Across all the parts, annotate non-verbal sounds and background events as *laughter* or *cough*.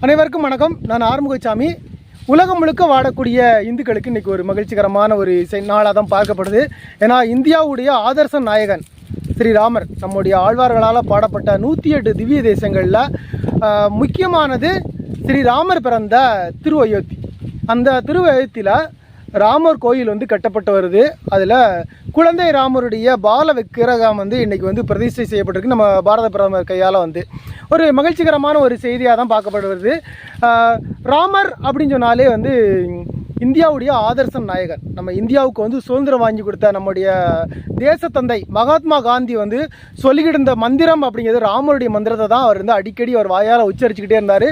அனைவருக்கும் வணக்கம். நான் ஆறுமுகசாமி உலகம் முழுக்க வாடக்கூடிய இந்துக்களுக்கு இன்றைக்கி ஒரு மகிழ்ச்சிகரமான ஒரு செ- நாளாக தான் பார்க்கப்படுது. ஏன்னா இந்தியாவுடைய ஆதர்ச நாயகன் ஸ்ரீராமர் நம்முடைய ஆழ்வார்களால் பாடப்பட்ட நூற்றி எட்டு திவ்ய தேசங்களில் முக்கியமானது ஸ்ரீராமர் பிறந்த திருவயோத்தி. அந்த திருவயோத்தியில் ராமர் கோயில் வந்து கட்டப்பட்டு வருது. அதில் குழந்தை ராமருடைய பால விக்கிரகம் வந்து இன்றைக்கி வந்து பிரதிஷ்டை செய்யப்பட்டிருக்கு. நம்ம பாரத பிரதமர் கையால் வந்து. ஒரு மகிழ்ச்சிகரமான ஒரு செய்தியாக தான் பார்க்கப்படுவது ராமர் அப்படின்னு சொன்னாலே வந்து இந்தியாவுடைய ஆதர்ச நாயகர். நம்ம இந்தியாவுக்கு வந்து சுதந்திரம் வாங்கி கொடுத்த நம்முடைய தேசத்தந்தை மகாத்மா காந்தி வந்து சொல்லிக்கிட்டு இருந்த மந்திரம் அப்படிங்கிறது ராமருடைய மந்திரத்தை தான் அவர் வந்து அடிக்கடி அவர் வாயால் உச்சரிச்சுக்கிட்டே இருந்தார்.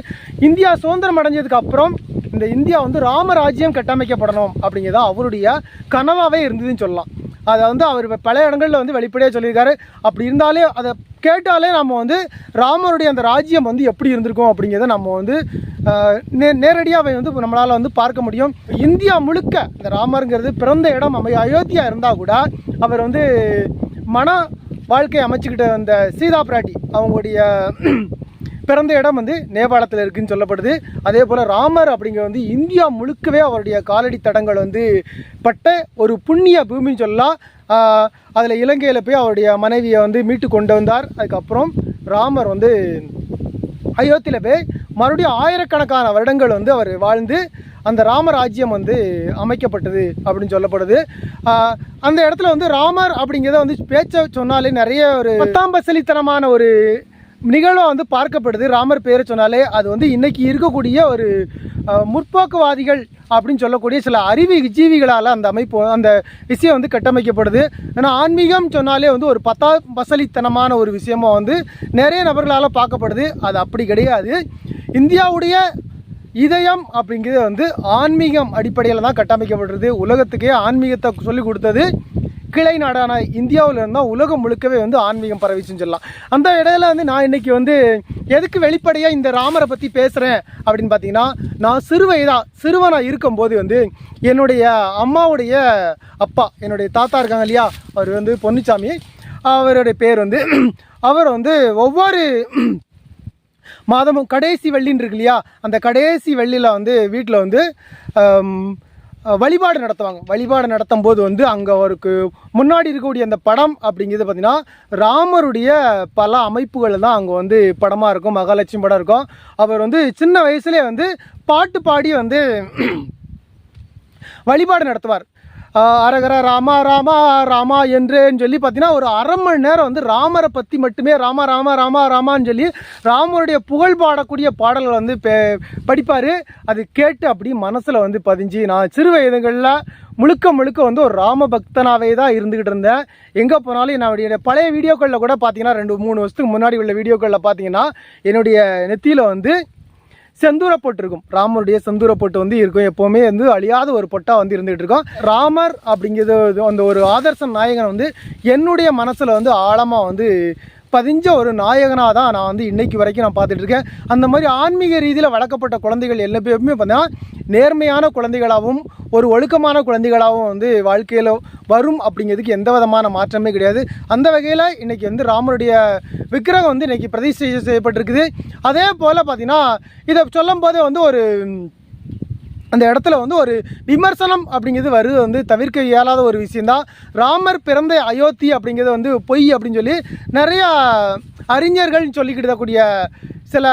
இந்தியா சுதந்திரம் அடைஞ்சதுக்கு அப்புறம் இந்த இந்தியா வந்து ராமராஜ்யம் கட்டமைக்கப்படணும் அப்படிங்கிறது அவருடைய கனவாகவே இருந்ததுன்னு சொல்லலாம். அதை வந்து அவர் பல இடங்களில் வந்து வெளிப்படையாக சொல்லியிருக்காரு. அப்படி இருந்தாலே அதை கேட்டாலே நம்ம வந்து ராமருடைய அந்த ராஜ்யம் வந்து எப்படி இருந்திருக்கும் அப்படிங்கிறத நம்ம வந்து நே நேரடியாக அவை வந்து நம்மளால் வந்து பார்க்க முடியும். இந்தியா முழுக்க இந்த ராமருங்கிறது பிறந்த இடம் அமை அயோத்தியா இருந்தால் கூட அவர் வந்து மன வாழ்க்கை அமைச்சுக்கிட்ட அந்த சீதா பிராட்டி அவங்களுடைய பிறந்த இடம் வந்து நேபாளத்தில் இருக்குன்னு சொல்லப்படுது. அதே போல் ராமர் அப்படிங்கிற வந்து இந்தியா முழுக்கவே அவருடைய காலடி தடங்கள் வந்து பட்ட ஒரு புண்ணிய பூமின்னு சொல்லலாம். அதில் இலங்கையில் போய் அவருடைய மனைவியை வந்து மீட்டு கொண்டு வந்தார். அதுக்கப்புறம் ராமர் வந்து அயோத்தியில் போய் மறுபடியும் ஆயிரக்கணக்கான வருடங்கள் வந்து அவர் வாழ்ந்து அந்த ராமராஜ்யம் வந்து அமைக்கப்பட்டது அப்படின்னு சொல்லப்படுது. அந்த இடத்துல வந்து ராமர் அப்படிங்கிறத வந்து பேச்சை சொன்னாலே நிறைய ஒரு பத்தாம்பசலித்தனமான ஒரு நிகழ்வாக வந்து பார்க்கப்படுது. ராமர் பேரை சொன்னாலே அது வந்து இன்றைக்கி இருக்கக்கூடிய ஒரு முற்போக்குவாதிகள் அப்படின்னு சொல்லக்கூடிய சில அறிவு ஜீவிகளால் அந்த அமைப்பு அந்த விஷயம் வந்து கட்டமைக்கப்படுது. ஏன்னா ஆன்மீகம் சொன்னாலே வந்து ஒரு பத்தா பசலித்தனமான ஒரு விஷயமா வந்து நிறைய நபர்களால் பார்க்கப்படுது. அது அப்படி கிடையாது. இந்தியாவுடைய இதயம் அப்படிங்கிறது வந்து ஆன்மீகம் அடிப்படையில் தான் கட்டமைக்கப்படுறது. உலகத்துக்கே ஆன்மீகத்தை சொல்லிக் கொடுத்தது. கிளை நாடான இந்தியாவில் இருந்தால் உலகம் முழுக்கவே வந்து ஆன்மீகம் பரவிச்சுன்னு சொல்லலாம் அந்த இடையில வந்து நான் இன்னைக்கு வந்து எதுக்கு வெளிப்படையாக இந்த ராமரை பற்றி பேசுகிறேன் அப்படின்னு பார்த்தீங்கன்னா நான் சிறுவயதா சிறுவனாக இருக்கும்போது வந்து என்னுடைய அம்மாவுடைய அப்பா என்னுடைய தாத்தா இருக்காங்க இல்லையா அவர் வந்து பொன்னிச்சாமி அவருடைய பேர் வந்து அவர் வந்து ஒவ்வொரு மாதமும் கடைசி வெள்ளின்னு இருக்கு இல்லையா அந்த கடைசி வெள்ளியில் வந்து வீட்டில் வந்து வழிபாடு நடத்துவாங்க. வழிபாடு நடத்தும் போது வந்து அங்கே அவருக்கு முன்னாடி இருக்கக்கூடிய அந்த படம் அப்படிங்கிறது பார்த்திங்கன்னா ராமருடைய பல அமைப்புகள் தான் அங்கே வந்து படமாக இருக்கும் மகாலட்சுமி படம் இருக்கும். அவர் வந்து சின்ன வயசுலேயே வந்து பாட்டு பாடி வந்து *clears throat* வழிபாடு நடத்துவார். அரகர ராமா ராமா ராமா என்றேன்னு சொல்லி பார்த்தீங்கன்னா ஒரு அரை மணி நேரம் வந்து ராமரை பற்றி மட்டுமே ராமா ராமா ராமா ராமான்னு சொல்லி ராமருடைய புகழ் பாடக்கூடிய பாடல்கள் வந்து படிப்பார். அது கேட்டு அப்படி மனசில் வந்து பதிஞ்சு நான் சிறு வயதுகளில் முழுக்க முழுக்க வந்து ஒரு ராம பக்தனாகவே தான் இருந்துக்கிட்டு இருந்தேன். எங்கே போனாலும் என்னுடைய பழைய வீடியோக்களில் கூட பார்த்தீங்கன்னா ரெண்டு மூணு வருஷத்துக்கு முன்னாடி உள்ள வீடியோக்களில் பார்த்தீங்கன்னா என்னுடைய நெத்தியில் வந்து செந்தூர பொட்டு இருக்கும் ராமருடைய செந்தூர பொட்டு வந்து இருக்கும். எப்போவுமே வந்து அழியாத ஒரு பொட்டாக வந்து இருந்துகிட்டு இருக்கும். ராமர் அப்படிங்கிறது அந்த ஒரு ஆதர்ச நாயகன் வந்து என்னுடைய மனசில் வந்து ஆழமாக வந்து பதிஞ்ச ஒரு நாயகனாக தான் நான் வந்து இன்னைக்கு வரைக்கும் நான் பார்த்துட்டு இருக்கேன். அந்த மாதிரி ஆன்மீக ரீதியில் வளர்க்கப்பட்ட குழந்தைகள் எல்லாமே பார்த்தீங்கன்னா நேர்மையான குழந்தைகளாகவும் ஒரு ஒழுக்கமான குழந்தைகளாகவும் வந்து வாழ்க்கையில் வரும் அப்படிங்கிறதுக்கு எந்த விதமான மாற்றமே கிடையாது. அந்த வகையில் இன்றைக்கி வந்து ராமருடைய விக்கிரகம் வந்து இன்றைக்கி பிரதிஷ்டை செய்யப்பட்டிருக்குது. அதே போல் பார்த்திங்கன்னா இதை சொல்லும் போதே வந்து ஒரு அந்த இடத்துல வந்து ஒரு விமர்சனம் அப்படிங்கிறது வருது. வந்து தவிர்க்க இயலாத ஒரு விஷயந்தான் ராமர் பிறந்த அயோத்தி அப்படிங்கிறது வந்து பொய் அப்படின்னு சொல்லி நிறையா அறிஞர்கள் சொல்லிக்கிட்டு இருக்கக்கூடிய சில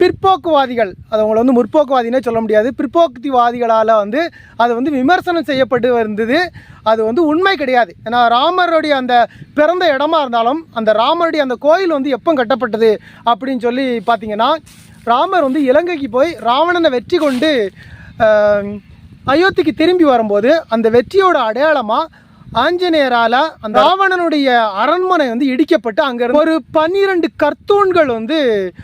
பிற்போக்குவாதிகள். அது அவங்கள வந்து முற்போக்குவாதினே சொல்ல முடியாது. பிற்போக்குவாதிகளால் வந்து அது வந்து விமர்சனம் செய்யப்பட்டு வந்தது அது வந்து உண்மை கிடையாது. ஏன்னா ராமருடைய அந்த பிறந்த இடமா இருந்தாலும் அந்த ராமருடைய அந்த கோயில் வந்து எப்போ கட்டப்பட்டது அப்படின்னு சொல்லி பார்த்தீங்கன்னா ராமர் வந்து இலங்கைக்கு போய் ராவணனை வெற்றி கொண்டு அயோத்திக்கு திரும்பி வரும்போது அந்த வெற்றியோட அடையாளமாக ஆஞ்சநேயரால அந்த ராவணனுடைய அரண்மனை வந்து இடிக்கப்பட்டு அங்க ஒரு பன்னிரண்டு கர்த்தூன்கள் வந்து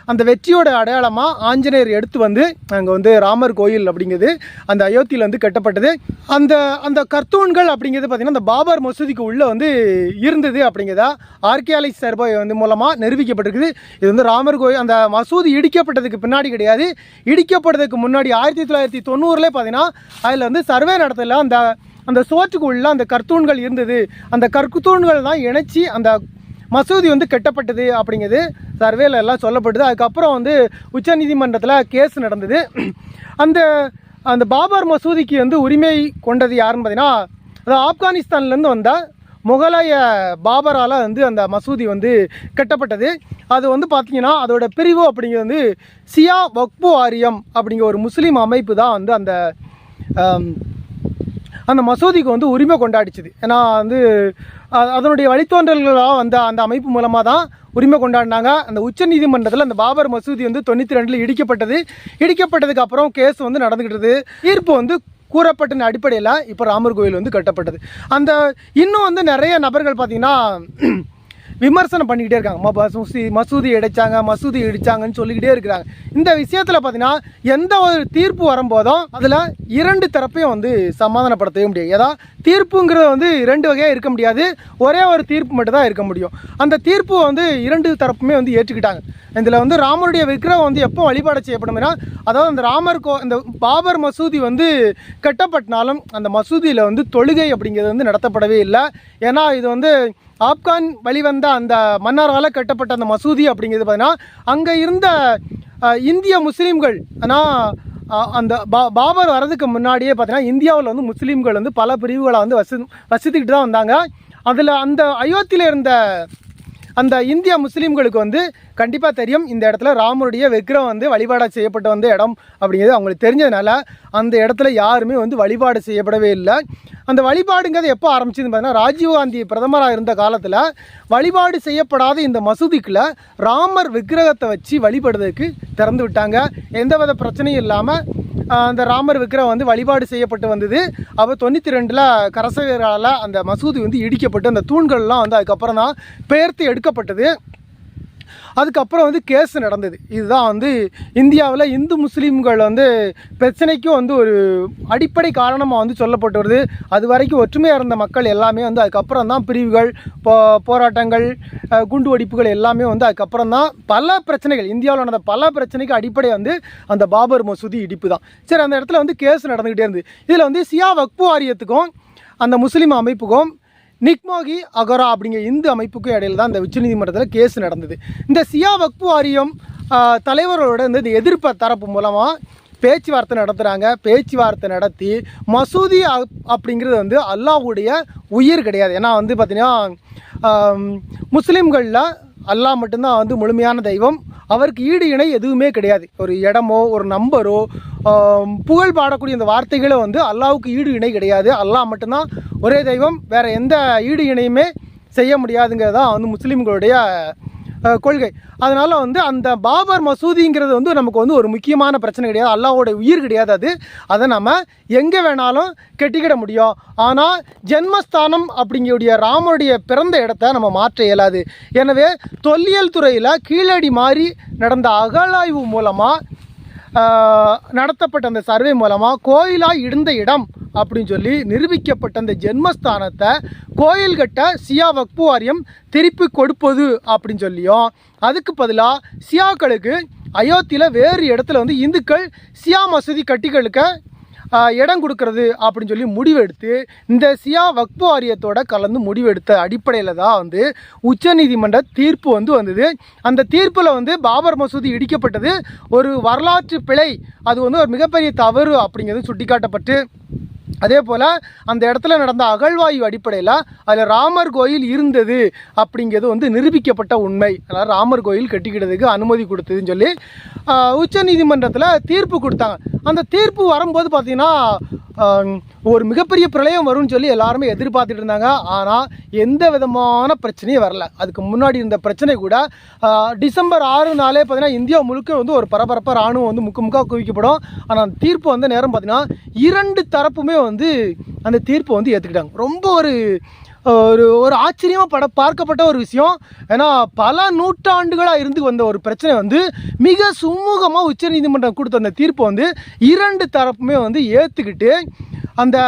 அந்த வெற்றியோட அடையாளமா ஆஞ்சநேயர் எடுத்து வந்து அங்க வந்து ராமர் கோயில் அப்படிங்கிறது அந்த அயோத்தியில வந்து கட்டப்பட்டது. அந்த அந்த கர்த்தூன்கள் அப்படிங்கிறது பார்த்தீங்கன்னா அந்த பாபர் மசூதிக்கு உள்ள வந்து இருந்தது அப்படிங்கிறதா ஆர்கியாலஜி சர்வே வந்து மூலமா நிரூபிக்கப்பட்டிருக்குது. இது வந்து ராமர் கோயில் அந்த மசூதி இடிக்கப்பட்டதுக்கு பின்னாடி கிடையாது. இடிக்கப்பட்டதுக்கு முன்னாடி ஆயிரத்தி தொள்ளாயிரத்தி தொண்ணூறுல பார்த்தீங்கன்னா அதில் வந்து சர்வே நடத்தல அந்த அந்த சுவற்றுக்குள்ள அந்த கர்த்தூன்கள் இருந்தது. அந்த கற்குத்தூண்கள் தான் இணைச்சி அந்த மசூதி வந்து கெட்டப்பட்டது அப்படிங்கிறது சர்வேல எல்லாம் சொல்லப்பட்டது அதுக்கப்புறம் வந்து உச்சநீதிமன்றத்தில் கேஸ் நடந்தது. அந்த அந்த பாபர் மசூதிக்கு வந்து உரிமை கொண்டது யாருன்னு பார்த்தீங்கன்னா அது ஆப்கானிஸ்தான்லேருந்து வந்த முகலாய பாபரால் வந்து அந்த மசூதி வந்து கட்டப்பட்டது. அது வந்து பார்த்திங்கன்னா அதோட பிரிவு அப்படிங்கிறது வந்து சியா வக்பு ஆரியம் அப்படிங்கிற ஒரு முஸ்லீம் அமைப்பு தான் வந்து அந்த அந்த மசூதிக்கு வந்து உரிமை கொண்டாடிச்சுது. ஏன்னா வந்து அதனுடைய வழித்தோன்றல்களாக வந்த அந்த அமைப்பு மூலமாக தான் உரிமை கொண்டாடினாங்க. அந்த உச்ச நீதிமன்றத்தில் அந்த பாபர் மசூதி வந்து தொண்ணூற்றி ரெண்டில் இடிக்கப்பட்டது. இடிக்கப்பட்டதுக்கு அப்புறம் கேஸ் வந்து நடந்துக்கிட்டது தீர்ப்பு வந்து கூறப்பட்ட அடிப்படையில் இப்போ ராமர் கோயில் வந்து கட்டப்பட்டது. அந்த இன்னும் வந்து நிறைய நபர்கள் பார்த்திங்கன்னா விமர்சனம் பண்ணிக்கிட்டே இருக்காங்க. ம- மசூதி மசூதி மசூதி இடிச்சாங்கன்னு சொல்லிக்கிட்டே இருக்கிறாங்க. இந்த விஷயத்தில் பார்த்தீங்கன்னா எந்த ஒரு தீர்ப்பு வரும்போதும் அதில் இரண்டு தரப்பையும் வந்து சமாதானப்படுத்தவே முடியாது. ஏதாவது தீர்ப்புங்கிறது வந்து இரண்டு வகையாக இருக்க முடியாது. ஒரே ஒரு தீர்ப்பு மட்டும் தான் இருக்க முடியும். அந்த தீர்ப்பு வந்து இரண்டு தரப்புமே வந்து ஏற்றுக்கிட்டாங்க. இதில் வந்து ராமருடைய விக்கிரகம் வந்து எப்போ வழிபாடு செய்யப்படும்னா அதாவது அந்த ராமர் கோ இந்த பாபர் மசூதி வந்து கட்டப்பட்டினாலும் அந்த மசூதியில் வந்து தொழுகை அப்படிங்கிறது வந்து நடத்தப்படவே இல்லை. ஏன்னா இது வந்து ஆப்கான் வழிவந்த அந்த மன்னரால் கட்டப்பட்ட அந்த மசூதி அப்படிங்கிறது பார்த்தீங்கன்னா அங்கே இருந்த இந்திய முஸ்லீம்கள் ஆனால் அந்த பா பாபர் வரதுக்கு முன்னாடியே பார்த்தீங்கன்னா இந்தியாவில் வந்து முஸ்லீம்கள் வந்து பல பிரிவுகளை வந்து வசி வசித்துக்கிட்டு தான் வந்தாங்க. அதில் அந்த அயோத்தியில் இருந்த அந்த இந்திய முஸ்லீம்களுக்கு வந்து கண்டிப்பாக தெரியும் இந்த இடத்துல ராமருடைய விக்கிரம் வந்து வழிபாடாக செய்யப்பட்ட வந்த இடம் அப்படிங்கிறது அவங்களுக்கு தெரிஞ்சதுனால அந்த இடத்துல யாருமே வந்து வழிபாடு செய்யப்படவே இல்லை. அந்த வழிபாடுங்கிறது எப்போ ஆரம்பிச்சதுன்னு பார்த்தீங்கன்னா ராஜீவ்காந்தி பிரதமராக இருந்த காலத்தில் வழிபாடு செய்யப்படாத இந்த மசூதிக்குள்ள ராமர் விக்கிரகத்தை வச்சு வழிபடுறதுக்கு திறந்து விட்டாங்க. எந்தவித பிரச்சனையும் இல்லாமல் அந்த ராமர் விக்ரம் வந்து வழிபாடு செய்யப்பட்டு வந்தது. அப்போ தொண்ணூற்றி ரெண்டில் கரசகரால் அந்த மசூதி வந்து இடிக்கப்பட்டு அந்த தூண்கள்லாம் வந்து அதுக்கப்புறம் தான் பெயர்த்து எடுக்கப்பட்டது. அதுக்கப்புறம் வந்து கேஸ் நடந்தது. இதுதான் வந்து இந்தியாவில் இந்து முஸ்லீம்கள் வந்து பிரச்சனைக்கும் வந்து ஒரு அடிப்படை காரணமாக வந்து சொல்லப்பட்டு வருது. அது வரைக்கும் ஒற்றுமையாக இருந்த மக்கள் எல்லாமே வந்து அதுக்கப்புறம் தான் பிரிவுகள் போ போராட்டங்கள் குண்டு வெடிப்புகள் எல்லாமே வந்து அதுக்கப்புறம் தான் பல பிரச்சனைகள் இந்தியாவில் நடந்த பல பிரச்சனைக்கு அடிப்படை வந்து அந்த பாபர் மசூதி இடிப்பு தான். சரி அந்த இடத்துல வந்து கேஸ் நடந்துக்கிட்டே இருந்தது. இதில் வந்து சியா வக்பு வாரியத்துக்கும் அந்த முஸ்லீம் அமைப்புக்கும் நிக்மோகி அகரா அப்படிங்கிற இந்து அமைப்புக்கும் இடையில தான் இந்த உச்சநீதிமன்றத்தில் கேஸ் நடந்தது. இந்த சியா வக்பு வாரியம் தலைவர்களோட இந்த எதிர்ப்பை எதிர்ப்பு தரப்பு மூலமாக பேச்சுவார்த்தை நடத்துகிறாங்க பேச்சுவார்த்தை நடத்தி மசூதி அப்படிங்கிறது வந்து அல்லாஹ்வுடைய உயிர் கிடையாது. ஏன்னா வந்து பார்த்திங்கன்னா முஸ்லீம்களில் அல்லாஹ் மட்டும்தான் வந்து முழுமையான தெய்வம். அவருக்கு ஈடு இணை எதுவுமே கிடையாது. ஒரு இடமோ ஒரு நம்பரோ புகழ் பாடக்கூடிய இந்த வார்த்தைகளோ வந்து அல்லாவுக்கு ஈடு இணை கிடையாது. அல்லாஹ் மட்டும்தான் ஒரே தெய்வம். வேறு எந்த ஈடு இணையுமே செய்ய முடியாதுங்கிறது தான் வந்து முஸ்லீம்களுடைய கொள்கை. அதனால் வந்து அந்த பாபர் மசூதிங்கிறது வந்து நமக்கு வந்து ஒரு முக்கியமான பிரச்சனை கிடையாது. அல்லாஹ்வோட உயிர் கிடையாது அது. அதை நம்ம எங்கே வேணாலும் கெட்டிக்கிட முடியும். ஆனால் ஜென்மஸ்தானம் அப்படிங்கக்கூடிய ராமனுடைய பிறந்த இடத்த நம்ம மாற்ற இயலாது. எனவே தொல்லியல் துறையில் கீழடி மாறி நடந்த அகழாய்வு மூலமாக நடத்தப்பட்ட அந்த சர்வே மூலமாக கோயிலாக இருந்த இடம் அப்படின்னு சொல்லி நிரூபிக்கப்பட்ட அந்த ஜென்மஸ்தானத்தை கோயில் கட்ட சியா வக்பு வாரியம் திருப்பி கொடுப்பது அப்படின்னு சொல்லியும் அதுக்கு பதிலாக சியாக்களுக்கு அயோத்தியில் வேறு இடத்துல வந்து இந்துக்கள் சியா மசூதி கட்டிகளுக்க இடம் கொடுக்கறது அப்படின்னு சொல்லி முடிவெடுத்து இந்த சியா வக்பு வாரியத்தோட கலந்து முடிவெடுத்த அடிப்படையில் தான் வந்து உச்சநீதிமன்ற தீர்ப்பு வந்து வந்தது. அந்த தீர்ப்பில் வந்து பாபர் மசூதி இடிக்கப்பட்டது ஒரு வரலாற்று பிழை. அது வந்து ஒரு மிகப்பெரிய தவறு அப்படிங்கிறது சுட்டிக்காட்டப்பட்டு அதே போல் அந்த இடத்துல நடந்த அகழ்வாயு அடிப்படையில் அதில் ராமர் கோயில் இருந்தது அப்படிங்கிறது வந்து நிரூபிக்கப்பட்ட உண்மை. அதனால் ராமர் கோயில் கட்டிக்கிட்டதுக்கு அனுமதி கொடுத்ததுன்னு சொல்லி உச்ச நீதிமன்றத்தில் தீர்ப்பு கொடுத்தாங்க. அந்த தீர்ப்பு வரும்போது பார்த்தீங்கன்னா ஒரு மிகப்பெரிய பிரளயம் வரும்னு சொல்லி எல்லாருமே எதிர்பார்த்துட்டு இருந்தாங்க. ஆனால் எந்த விதமான பிரச்சனையும் வரல. அதுக்கு முன்னாடி இருந்த பிரச்சனை கூட டிசம்பர் ஆறு நாளே பார்த்தீங்கன்னா இந்தியா முழுக்க வந்து ஒரு பரபரப்பாக ராணுவம் வந்து முக்கு முக்காக குவிக்கப்படும். ஆனால் அந்த தீர்ப்பு வந்த நேரம் பார்த்தீங்கன்னா இரண்டு தரப்புமே வந்து வந்து அந்த தீர்ப்பை வந்து ஏற்றுக்கிட்டாங்க ரொம்ப ஒரு ஒரு ஒரு ஆச்சரியமாக பட பார்க்கப்பட்ட ஒரு விஷயம். ஏன்னா பல நூற்றாண்டுகளாக இருந்து வந்த ஒரு பிரச்சனை வந்து மிக சுமூகமாக உச்சநீதிமன்றம் கொடுத்த அந்த தீர்ப்பை வந்து இரண்டு தரப்புமே வந்து ஏற்றுக்கிட்டு அந்த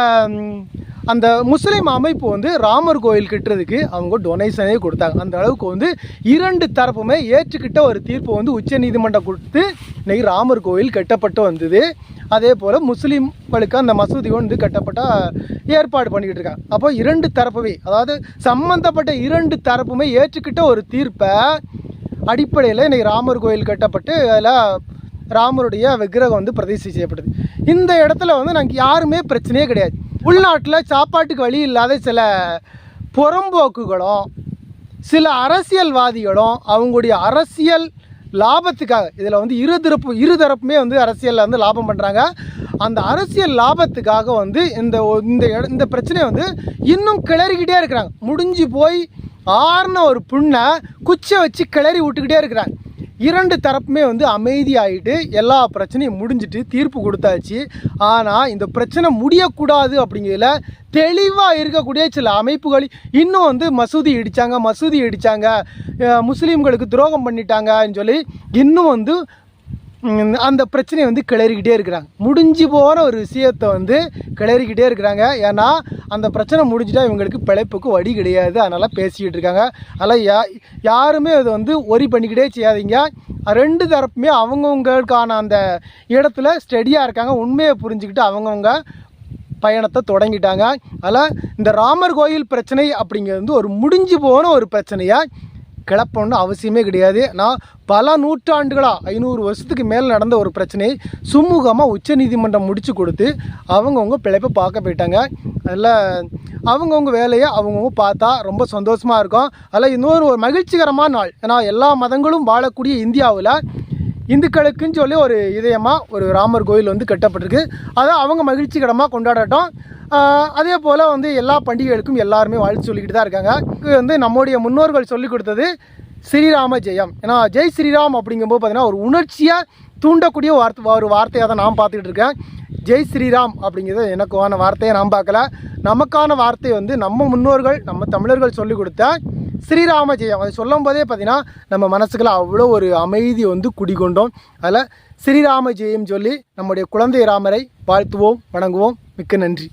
அந்த முஸ்லீம் அமைப்பு வந்து ராமர் கோயில் கட்டுறதுக்கு அவங்க டொனேஷனே கொடுத்தாங்க. அந்த அளவுக்கு வந்து இரண்டு தரப்புமே ஏற்றுக்கிட்ட ஒரு தீர்ப்பு வந்து உச்சநீதிமன்றம் கொடுத்து இன்னைக்கு ராமர் கோயில் கட்டப்பட்டு வந்தது. அதே போல் முஸ்லீம்களுக்கு அந்த மசூதி வந்து கட்டப்பட்ட ஏற்பாடு பண்ணிக்கிட்டு இருக்காங்க. அப்போ இரண்டு தரப்புமே அதாவது சம்மந்தப்பட்ட இரண்டு தரப்புமே ஏற்றுக்கிட்ட ஒரு தீர்ப்பை அடிப்படையில் இன்றைக்கி ராமர் கோயில் கட்டப்பட்டு அதில் ராமருடைய விக்கிரகம் வந்து பிரதிஷ்டை செய்யப்படுது. இந்த இடத்துல வந்து நாங்கள் யாருமே பிரச்சனையே கிடையாது. உள்நாட்டில் சாப்பாட்டுக்கு வழி இல்லாத சில புறம்போக்குகளும் சில அரசியல்வாதிகளும் அவங்களுடைய அரசியல் லாபத்துக்காக இதில் வந்து இரு தரப்பு இரு தரப்புமே வந்து அரசியலில் வந்து லாபம் பண்ணுறாங்க அந்த அரசியல் லாபத்துக்காக வந்து இந்த இந்த இந்த பிரச்சனையை வந்து இன்னும் கிளறிக்கிட்டே இருக்கிறாங்க. முடிஞ்சு போய் ஆறுன ஒரு புண்ணை குச்சை வச்சு கிளறி விட்டுக்கிட்டே இருக்கிறாங்க. இரண்டு தரப்புமே வந்து அமைதியாகிட்டு எல்லா பிரச்சனையும் முடிஞ்சிட்டு தீர்ப்பு கொடுத்தாச்சு. ஆனால் இந்த பிரச்சனை முடியக்கூடாது அப்படிங்கிறதுல தெளிவாக இருக்கக்கூடிய சில அமைப்புகள் இன்னும் வந்து மசூதி இடித்தாங்க மசூதி இடித்தாங்க முஸ்லீம்களுக்கு துரோகம் பண்ணிட்டாங்கன்னு சொல்லி இன்னும் வந்து அந்த பிரச்சனையை வந்து கிளறிக்கிட்டே இருக்கிறாங்க. முடிஞ்சு போகிற ஒரு விஷயத்தை வந்து கிளறிக்கிட்டே இருக்கிறாங்க. ஏன்னா அந்த பிரச்சனை முடிஞ்சிட்டா இவங்களுக்கு பிழைப்புக்கு வழி கிடையாது. அதனால் பேசிக்கிட்டு இருக்காங்க. அதனால் யா யாருமே அதை வந்து ஒரி பண்ணிக்கிட்டே செய்யாதீங்க. ரெண்டு தரப்புமே அவங்கவுங்களுக்கான அந்த இடத்துல ஸ்டெடியாக இருக்காங்க. உண்மையை புரிஞ்சுக்கிட்டு அவங்கவுங்க பயணத்தை தொடங்கிட்டாங்க. அதில் இந்த ராமர் கோயில் பிரச்சனை அப்படிங்கிறது வந்து ஒரு முடிஞ்சு போன ஒரு பிரச்சனையாக கிளப்பணும்னு அவசியமே கிடையாது. நான் பல நூற்றாண்டுகளாக ஐநூறு வருஷத்துக்கு மேல் நடந்த ஒரு பிரச்சனையை சுமூகமாக உச்சநீதிமன்றம் முடிச்சு கொடுத்து அவங்கவுங்க பிழைப்பை பார்க்க போயிட்டாங்க. அதில் அவங்கவுங்க வேலையை அவங்கவுங்க பார்த்தா ரொம்ப சந்தோஷமாக இருக்கும். அதில் இன்னொரு ஒரு மகிழ்ச்சிகரமான நாள். ஏன்னா எல்லா மதங்களும் வாழக்கூடிய இந்தியாவில் இந்துக்களுக்குன்னு சொல்லி ஒரு இதயமாக ஒரு ராமர் கோயில் வந்து கட்டப்பட்டிருக்கு. அதை அவங்க மகிழ்ச்சிகரமாக கொண்டாடட்டும். அதே போல் வந்து எல்லா பண்டிகைகளுக்கும் எல்லாருமே வாழ்த்து சொல்லிக்கிட்டு தான் இருக்காங்க. இது வந்து நம்முடைய முன்னோர்கள் சொல்லி கொடுத்தது ஸ்ரீராம ஜெயம். ஏன்னா ஜெய் ஸ்ரீராம் அப்படிங்கும்போது பார்த்தீங்கன்னா ஒரு உணர்ச்சியாக தூண்டக்கூடிய வார்த்தை ஒரு வார்த்தையாக தான் நான் பார்த்துக்கிட்டு இருக்கேன். ஜெய் ஸ்ரீராம் அப்படிங்கிறது எனக்கான வார்த்தையை நான் பார்க்கல. நமக்கான வார்த்தை வந்து நம்ம முன்னோர்கள் நம்ம தமிழர்கள் சொல்லி கொடுத்த ஸ்ரீராம ஜெயம். அது சொல்லும் போதே பார்த்தீங்கன்னா நம்ம மனசுக்குள்ள அவ்வளோ ஒரு அமைதி வந்து குடிகொண்டோம். அதில் ஸ்ரீராம ஜெயம் சொல்லி நம்முடைய குழந்தை ராமரை வாழ்த்துவோம் வணங்குவோம். மிக்க நன்றி.